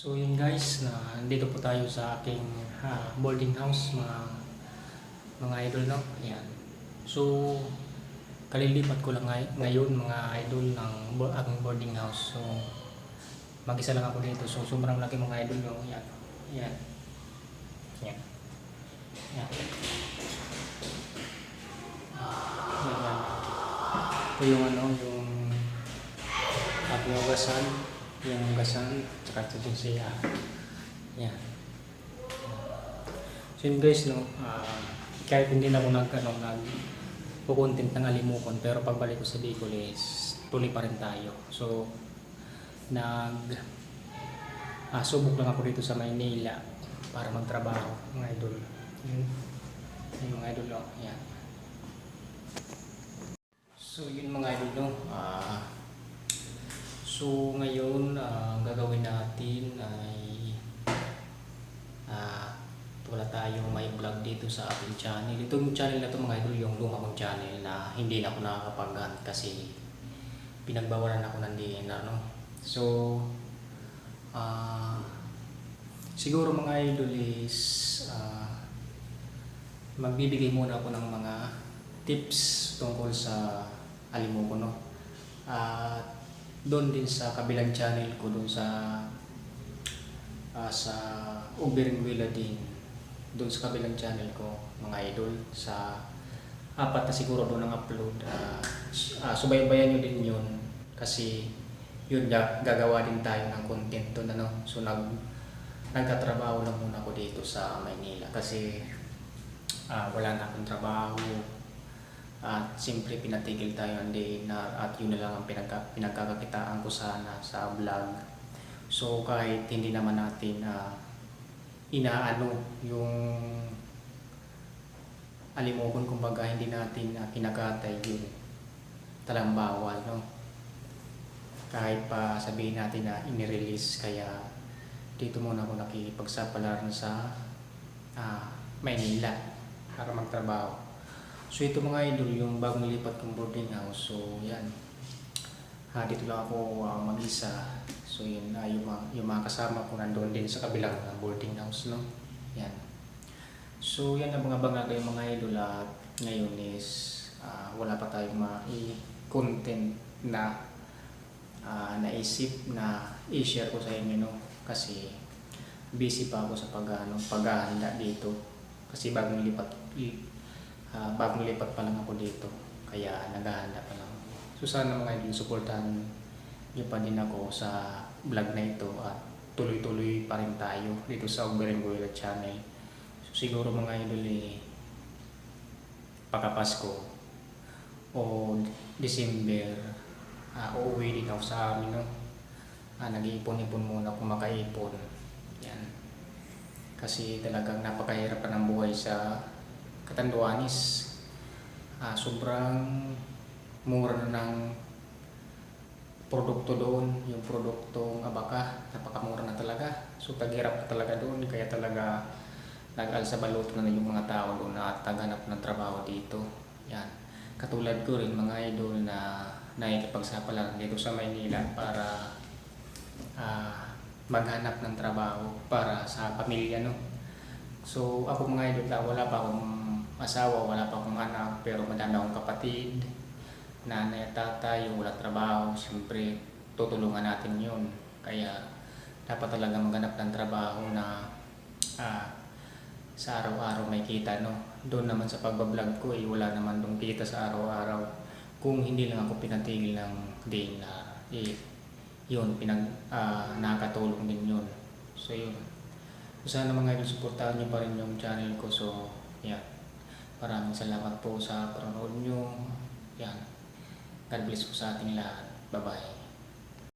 So yun guys, na dito po tayo sa aking ha, boarding house mga mga idol no. Ayan. So kalilipat ko lang ngay- ngayon mga idol ng bo- aking boarding house. So mag-isa lang ako dito. So sobrang laki mga idol no. Ayan. Ayan. Ayan. Ayan. Ayan. Ito yung ano, yung ugasan, yung ugasan, tsaka ito yung siya. Yan. So yun guys, no, ah, kahit hindi na ako nag, ano, nag kukontent ng alimukon, pero pagbalik ko sa Bicol is tuloy pa rin tayo. So, nag ah, subok lang ako dito sa Maynila para magtrabaho, mga idol. Yun. Yung mga idol, no, yan. So yun mga idol no. Ah, so ngayon ah, ang gagawin natin ay ah, wala tayong may vlog dito sa ating channel. Itong channel na to mga idol yung luma channel na hindi na ako nakakapag kasi pinagbawalan ako ng DNR no. So ah siguro mga idol is ah, magbibigay muna ako ng mga tips tungkol sa alimuko no. At doon din sa kabilang channel ko doon sa ah, sa Uberingwila din. Doon sa kabilang channel ko mga idol sa apat na siguro doon ang upload. S- ah, subaybayan nyo din yun kasi yun ga- gagawa din tayo ng content doon ano? So nag nagtatrabaho lang muna ako dito sa Maynila kasi ah, wala na akong trabaho at siyempre pinatigil tayo ng DNR at yun na lang ang pinagka, pinagkakakitaan ko sana sa vlog. So kahit hindi naman natin ah, inaano yung alimokon kumbaga hindi natin uh, kinakatay yun talang bawal no kahit pa sabihin natin na inirelease kaya dito muna ako nakikipagsapalaran sa ah, Maynila para magtrabaho So ito mga idol, yung bagong lipat kong boarding house. So yan. Ha, dito lang ako ah, mag-isa. So yun, ah, yung, mga, yung mga kasama ko nandoon din sa kabilang ah, boarding house. No? Yan. So yan ang mga bangga kayo mga idol at ngayon is ah, wala pa tayong ma-content na ah, naisip na i-share ko sa inyo no? kasi busy pa ako sa pag, ano, paghahanda dito kasi bagong lipat Ah, bagong lipat pa lang ako dito. Kaya naghahanda pa lang. So sana mga idol, supportahan niyo pa din ako sa vlog na ito at tuloy-tuloy pa rin tayo dito sa Uberenguela channel. So siguro mga idol eh, pagkapasko o December, ah, uuwi din ako sa amin. No? Ah, nag-iipon-ipon muna kung makaipon. Yan. Kasi talagang napakahirap pa ng buhay sa Katanduanis. Ah, sobrang mura na ng produkto doon, yung produktong abaka, napakamura na talaga. So taghirap na talaga doon, kaya talaga nag-alsa baluto na yung mga tao doon na taganap ng trabaho dito. Yan. Katulad ko rin mga idol na nakikipagsapalaran dito sa Maynila para ah, maghanap ng trabaho para sa pamilya no. So ako mga idol na wala pa akong asawa, wala pa akong anak, pero madami akong kapatid, nanay at tatay, yung wala trabaho, siyempre tutulungan natin yun. Kaya dapat talaga maghanap ng trabaho na ah, sa araw-araw may kita. No? Doon naman sa pagbablog ko, eh, wala naman doon kita sa araw-araw. Kung hindi lang ako pinatigil ng DNR, eh, yun, pinag, ah, nakakatulong din yun. So yun. Sana mga idol, supportahan nyo pa rin yung channel ko. So. Maraming salamat po sa panonood nyo. Yan. God bless po sa ating lahat. Bye-bye.